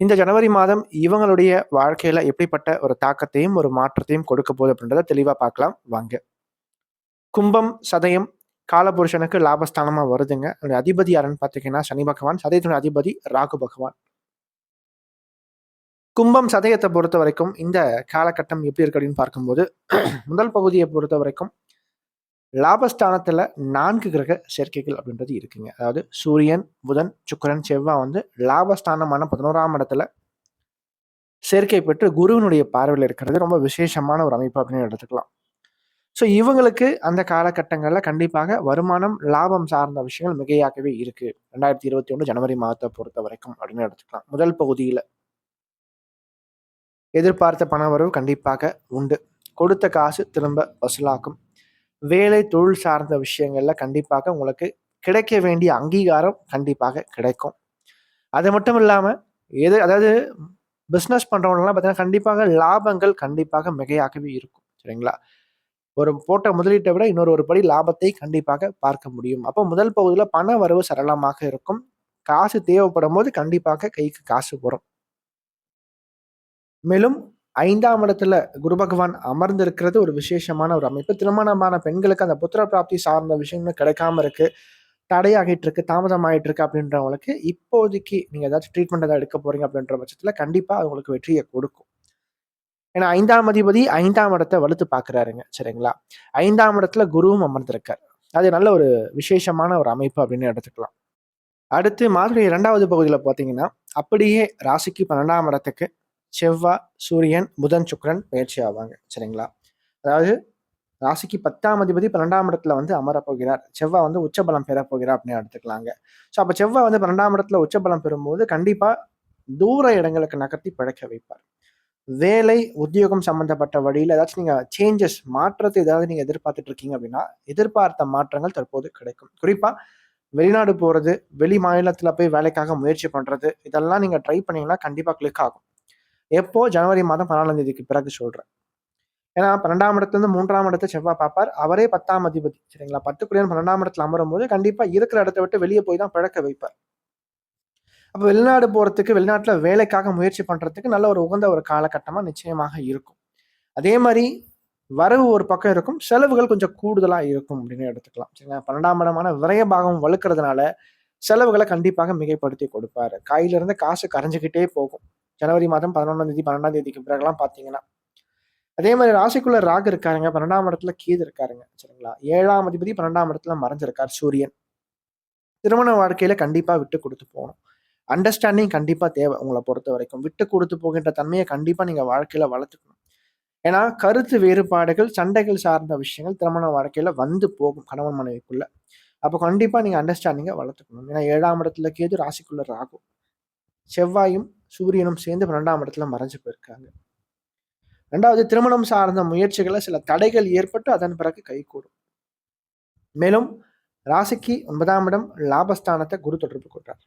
இந்த ஜனவரி மாதம் இவங்களுடைய வாழ்க்கையில் எப்படிப்பட்ட ஒரு தாக்கத்தையும் ஒரு மாற்றத்தையும் கொடுக்க போகுது அப்படின்றத தெளிவாக பார்க்கலாம். வாங்க. கும்பம் சதயம் காலபுருஷனுக்கு லாபஸ்தானமாக வருதுங்க. அதோட அதிபதி யாருன்னு பார்த்தீங்கன்னா சனி பகவான் சதயத்தின் அதிபதி ராகு பகவான். கும்பம் சதயத்தை பொறுத்த வரைக்கும் இந்த காலகட்டம் எப்படி இருக்கு அப்படின்னு பார்க்கும்போது முதல் பகுதியை பொறுத்த வரைக்கும் லாபஸ்தானத்தில் நான்கு கிரக சேர்க்கைகள் அப்படின்றது இருக்குங்க. அதாவது சூரியன் புதன் சுக்கிரன் செவ்வாய் வந்து லாபஸ்தானமான பதினோராம் இடத்துல சேர்க்கை பெற்று குருவினுடைய பார்வையில் இருக்கிறது. ரொம்ப விசேஷமான ஒரு அமைப்பு அப்படின்னு எடுத்துக்கலாம். ஸோ இவங்களுக்கு அந்த காலகட்டங்களில் கண்டிப்பாக வருமானம் லாபம் சார்ந்த விஷயங்கள் மிகையாகவே இருக்குது ரெண்டாயிரத்தி இருபத்தி ஒன்று ஜனவரி மாதத்தை பொறுத்த வரைக்கும் அப்படின்னு எடுத்துக்கலாம். முதல் பகுதியில் எதிர்பார்த்த பணவரவு கண்டிப்பாக உண்டு. கொடுத்த காசு திரும்ப வசூலாக்கும். வேலை தொழில் சார்ந்த விஷயங்கள்ல கண்டிப்பாக உங்களுக்கு கிடைக்க வேண்டிய அங்கீகாரம் கண்டிப்பாக கிடைக்கும். அது மட்டும் இல்லாமல் எது அதாவது பிஸ்னஸ் பண்ணுறவங்களாம் பார்த்தீங்கன்னா கண்டிப்பாக லாபங்கள் கண்டிப்பாக மிகையாகவே இருக்கும். சரிங்களா? ஒரு போட்ட முதலீட்டை விட இன்னொரு ஒரு படி லாபத்தை கண்டிப்பாக பார்க்க முடியும். அப்போ முதல் பகுதியில் பண வரவு சரளமாக இருக்கும். காசு தேவைப்படும் போது கண்டிப்பாக கைக்கு காசு வரும். மேலும் ஐந்தாம் இடத்துல குரு பகவான் அமர்ந்திருக்கிறது ஒரு விசேஷமான ஒரு அமைப்பு. திருமணமான பெண்களுக்கு அந்த புத்திர பிராப்தி சார்ந்த விஷயங்கள் கிடைக்காம இருக்கு. தடையாகிட்டு இருக்கு தாமதமாயிட்டு இருக்கு அப்படின்றவங்களுக்கு இப்போதைக்கு நீங்க ஏதாச்சும் ட்ரீட்மெண்ட் ஏதாவது எடுக்க போறீங்க அப்படின்ற பட்சத்துல கண்டிப்பா அவங்களுக்கு வெற்றியை கொடுக்கும். ஏன்னா ஐந்தாம் அதிபதி ஐந்தாம் இடத்தை வலுத்து பாக்குறாருங்க சரிங்களா? ஐந்தாம் இடத்துல குருவும் அமர்ந்திருக்கார். அது நல்ல ஒரு விசேஷமான ஒரு அமைப்பு அப்படின்னு எடுத்துக்கலாம். அடுத்து மாதிரி இரண்டாவது பகுதியில் பார்த்தீங்கன்னா அப்படியே ராசிக்கு பன்னெண்டாம் இடத்துக்கு செவ்வாய் சூரியன் புதன் சுக்ரன் பயிற்சி ஆவாங்க. சரிங்களா? அதாவது ராசிக்கு பத்தாம் அதிபதி பன்னெண்டாம் இடத்துல வந்து அமரப் போகிறார். செவ்வாய் வந்து உச்சபலம் பெறப்போகிறார் அப்படின்னு எடுத்துக்கலாங்க. ஸோ அப்போ செவ்வாய் வந்து பன்னெண்டாம் இடத்துல உச்சபலம் பெறும்போது கண்டிப்பாக தூர இடங்களுக்கு நகர்த்தி பிழைக்க வைப்பார். வேலை உத்தியோகம் சம்பந்தப்பட்ட வழியில் ஏதாச்சும் நீங்கள் சேஞ்சஸ் மாற்றத்தை ஏதாவது நீங்கள் எதிர்பார்த்துட்டு இருக்கீங்க அப்படின்னா எதிர்பார்த்த மாற்றங்கள் தற்போது கிடைக்கும். குறிப்பாக வெளிநாடு போகிறது வெளி மாநிலத்தில் போய் வேலைக்காக முயற்சி பண்ணுறது இதெல்லாம் நீங்கள் ட்ரை பண்ணிங்கன்னா கண்டிப்பாக கிளிக் ஆகும். எப்போ ஜனவரி மாதம் பன்னெண்டாம் தேதிக்கு பிறகு சொல்றேன். ஏன்னா பன்னெண்டாம் இடத்துலேருந்து மூன்றாம் இடத்தை செவ்வாய் பார்ப்பார். அவரே பத்தாம் அதிபதி. சரிங்களா? பத்துக்குள்ளேயும் பன்னெண்டாம் இடத்துல அமரும் போது கண்டிப்பா இருக்கிற இடத்த விட்டு வெளியே போய் தான் பிழக்க வைப்பார். அப்போ வெளிநாடு போறதுக்கு வெளிநாட்டில் வேலைக்காக முயற்சி பண்றதுக்கு நல்ல ஒரு உகந்த ஒரு காலகட்டமா நிச்சயமாக இருக்கும். அதே மாதிரி வரவு ஒரு பக்கம் இருக்கும். செலவுகள் கொஞ்சம் கூடுதலா இருக்கும் அப்படின்னு எடுத்துக்கலாம். சரிங்களா? பன்னெண்டாம் இடமான விரய பாகம் வலுக்கிறதுனால செலவுகளை கண்டிப்பாக மிகைப்படுத்தி கொடுப்பாரு. கையில இருந்து காசு கரைஞ்சுக்கிட்டே போகும். ஜனவரி மாதம் பதினொன்றாம் தேதி பன்னெண்டாம் தேதிக்கு பிறகுலாம் பார்த்தீங்கன்னா அதே மாதிரி ராசிக்குள்ள ராகு இருக்காருங்க. பன்னெண்டாம் இடத்துல கீது இருக்காருங்க சரிங்களா? ஏழாம் அதிபதி பன்னெண்டாம் இடத்துல மறைஞ்சிருக்கார் சூரியன். திருமண வாழ்க்கையில கண்டிப்பா விட்டு கொடுத்து போகணும். அண்டர்ஸ்டாண்டிங் கண்டிப்பா தேவை உங்களை பொறுத்த வரைக்கும். விட்டு கொடுத்து போகின்ற தன்மையை கண்டிப்பா நீங்க வாழ்க்கையில வளர்த்துக்கணும். ஏன்னா கருத்து வேறுபாடுகள் சண்டைகள் சார்ந்த விஷயங்கள் திருமண வாழ்க்கையில வந்து போகும் கணவன் மனைவிக்குள்ள. அப்போ கண்டிப்பா நீங்க அண்டர்ஸ்டாண்டிங்கை வளர்த்துக்கணும். ஏன்னா ஏழாம் இடத்துல கேது ராசிக்குள்ள ராகு. செவ்வாயும் சூரியனும் சேர்ந்து பன்னெண்டாம் இடத்துல மறைஞ்சு போயிருக்காங்க. ரெண்டாவது திருமணம் சார்ந்த முயற்சிகளை சில தடைகள் ஏற்பட்டு அதன் பிறகு கைகூடும் மேலும் ராசிக்கு ஒன்பதாம் இடம் லாபஸ்தானத்தை குரு தொடர்பு கொண்டார்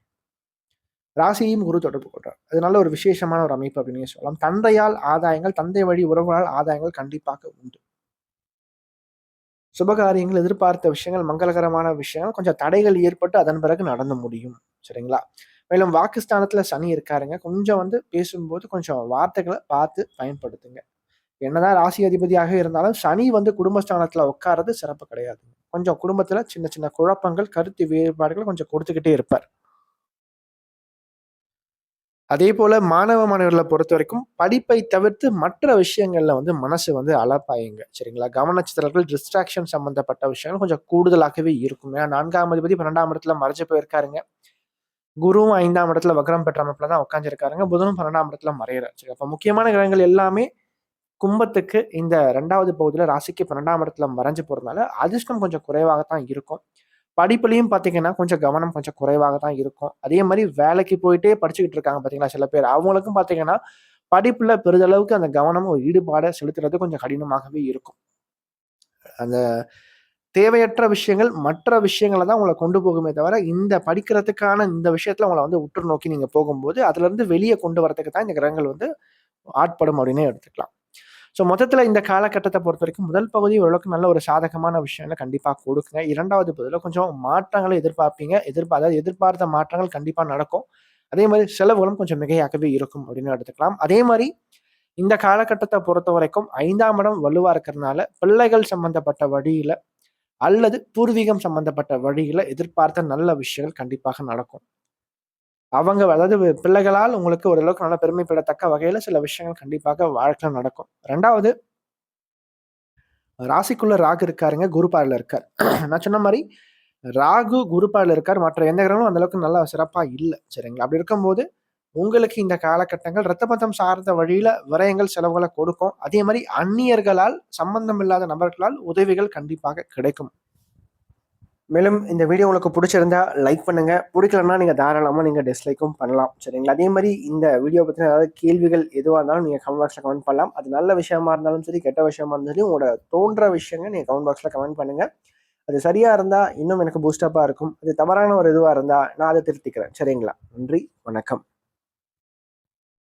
ராசியையும் குரு தொடர்பு கொள்றார். அதனால ஒரு விசேஷமான ஒரு அமைப்பு அப்படின்னு சொல்லலாம். தந்தையால் ஆதாயங்கள் தந்தை வழி உறவுகளால் ஆதாயங்கள் கண்டிப்பாக உண்டு. சுபகாரியங்கள் எதிர்பார்த்த விஷயங்கள் மங்களகரமான விஷயங்கள் கொஞ்சம் தடைகள் ஏற்பட்டு அதன் பிறகு நடந்து முடியும். சரிங்களா? மேலும் வாக்குஸ்தானத்துல சனி இருக்காருங்க. கொஞ்சம் வந்து பேசும்போது கொஞ்சம் வார்த்தைகளை பார்த்து பயன்படுத்துங்க. என்னதான் ராசி அதிபதியாக இருந்தாலும் சனி வந்து குடும்பஸ்தானத்துல உட்கார்றது சிறப்பு கிடையாது கொஞ்சம் குடும்பத்துல சின்ன சின்ன குழப்பங்கள் கருத்து வேறுபாடுகள் கொஞ்சம் கொடுத்துக்கிட்டே இருப்பார். அதே போல மாணவ மாணவர்களை பொறுத்த வரைக்கும் படிப்பை தவிர்த்து மற்ற விஷயங்கள்ல வந்து மனசு வந்து அலப்பாயுங்க. சரிங்களா? கவனச்சித்தர்கள் டிஸ்ட்ராக்ஷன் சம்பந்தப்பட்ட விஷயங்கள் கொஞ்சம் கூடுதலாகவே இருக்கும் ஏன்னா நான்காம் அதிபதி பன்னெண்டாம் இடத்துல மறைஞ்சு போயிருக்காருங்க. குருவும் ஐந்தாம் இடத்துல வக்ரம் பெற்ற அமைப்பில் தான் உட்காந்துருக்காருங்க புதனும் பன்னெண்டாம் இடத்துல மறையிறாச்சு அப்போ முக்கியமான கிரகங்கள் எல்லாமே கும்பத்துக்கு இந்த ரெண்டாவது பகுதியில் ராசிக்கு 12ஆம் இடத்துல மறைஞ்சு போறதுனால, அதிர்ஷ்டம் கொஞ்சம் குறைவாக தான் இருக்கும். படிப்புலையும் பார்த்தீங்கன்னா, கொஞ்சம் கவனம் கொஞ்சம் குறைவாக தான் இருக்கும். அதே மாதிரி வேலைக்கு போயிட்டே படிச்சுக்கிட்டு இருக்காங்க பார்த்தீங்களா சில பேர். அவங்களுக்கும் பார்த்தீங்கன்னா, படிப்புல பெரிதளவுக்கு அந்த கவனம், ஒரு ஈடுபாட செலுத்துறது கொஞ்சம் கடினமாகவே இருக்கும். அந்த தேவையற்ற விஷயங்கள், மற்ற விஷயங்களை தான் உங்களை கொண்டு போகுமே தவிர, இந்த படிக்கிறதுக்கான இந்த விஷயத்துல உங்களை வந்து உற்று நோக்கி நீங்க போகும்போது, அதுலருந்து வெளியே கொண்டு வரதுக்கு தான் இந்த கிரகங்கள் வந்து ஆட்படும் அப்படின்னு எடுத்துக்கலாம். ஸோ மொத்தத்தில் இந்த காலகட்டத்தை பொறுத்த வரைக்கும் முதல் பகுதி ஓரளவுக்கு நல்ல ஒரு சாதகமான விஷயங்கள கண்டிப்பாக கொடுக்குங்க. இரண்டாவது பகுதியில் கொஞ்சம் மாற்றங்களை எதிர்பார்ப்பீங்க. எதிர்பா அதாவது எதிர்பார்த்த மாற்றங்கள் கண்டிப்பாக நடக்கும். அதே மாதிரி செலவுகளும் கொஞ்சம் மிகையாகவே இருக்கும் அப்படின்னு எடுத்துக்கலாம். அதே மாதிரி இந்த காலகட்டத்தை பொறுத்த வரைக்கும் ஐந்தாம் இடம் வலுவாக இருக்கிறதுனால, பிள்ளைகள் சம்பந்தப்பட்ட வழியில அல்லது பூர்வீகம் சம்பந்தப்பட்ட வழியில எதிர்பார்த்த நல்ல விஷயங்கள் கண்டிப்பாக நடக்கும். அவங்க அதாவது பிள்ளைகளால் உங்களுக்கு ஓரளவுக்கு நல்ல பெருமைப்படத்தக்க வகையில சில விஷயங்கள் கண்டிப்பாக வாழ்க்கையில் நடக்கும். ரெண்டாவது ராசிக்குள்ள ராகு இருக்காருங்க. குரு இருக்கார். நான் சொன்ன மாதிரி ராகு குரு இருக்கார். மற்ற எந்த கிரகங்களும் அந்த அளவுக்கு நல்லா சிறப்பா இல்லை சரிங்களா? அப்படி இருக்கும்போது, உங்களுக்கு இந்த காலகட்டங்கள் ரத்த பந்தம் சார்ந்த வழியில விரயங்கள், செலவுகளை கொடுக்கும். அதே மாதிரி அந்நியர்களால், சம்பந்தம் இல்லாத நபர்களால் உதவிகள் கண்டிப்பாக கிடைக்கும். மேலும் இந்த வீடியோ உங்களுக்கு பிடிச்சிருந்தா லைக் பண்ணுங்க. பிடிக்கலன்னா நீங்க தாராளமா நீங்க டிஸ்லைக்கும் பண்ணலாம். சரிங்களா? அதே மாதிரி இந்த வீடியோ பத்தின ஏதாவது கேள்விகள் எதுவா இருந்தாலும் நீங்க கமெண்ட் பாக்ஸ்ல கமெண்ட் பண்ணலாம். அது நல்ல விஷயமா இருந்தாலும் சரி, கெட்ட விஷயமா இருந்தாலும் சரி, உங்களோட தோன்ற விஷயங்கள் நீங்க கமெண்ட் பாக்ஸ்ல கமெண்ட் பண்ணுங்க. அது சரியா இருந்தா இன்னும் எனக்கு பூஸ்டப்பா இருக்கும். அது தவறான ஒரு இதுவா இருந்தா நான் அதை திருத்திக்கிறேன். சரிங்களா? நன்றி, வணக்கம்.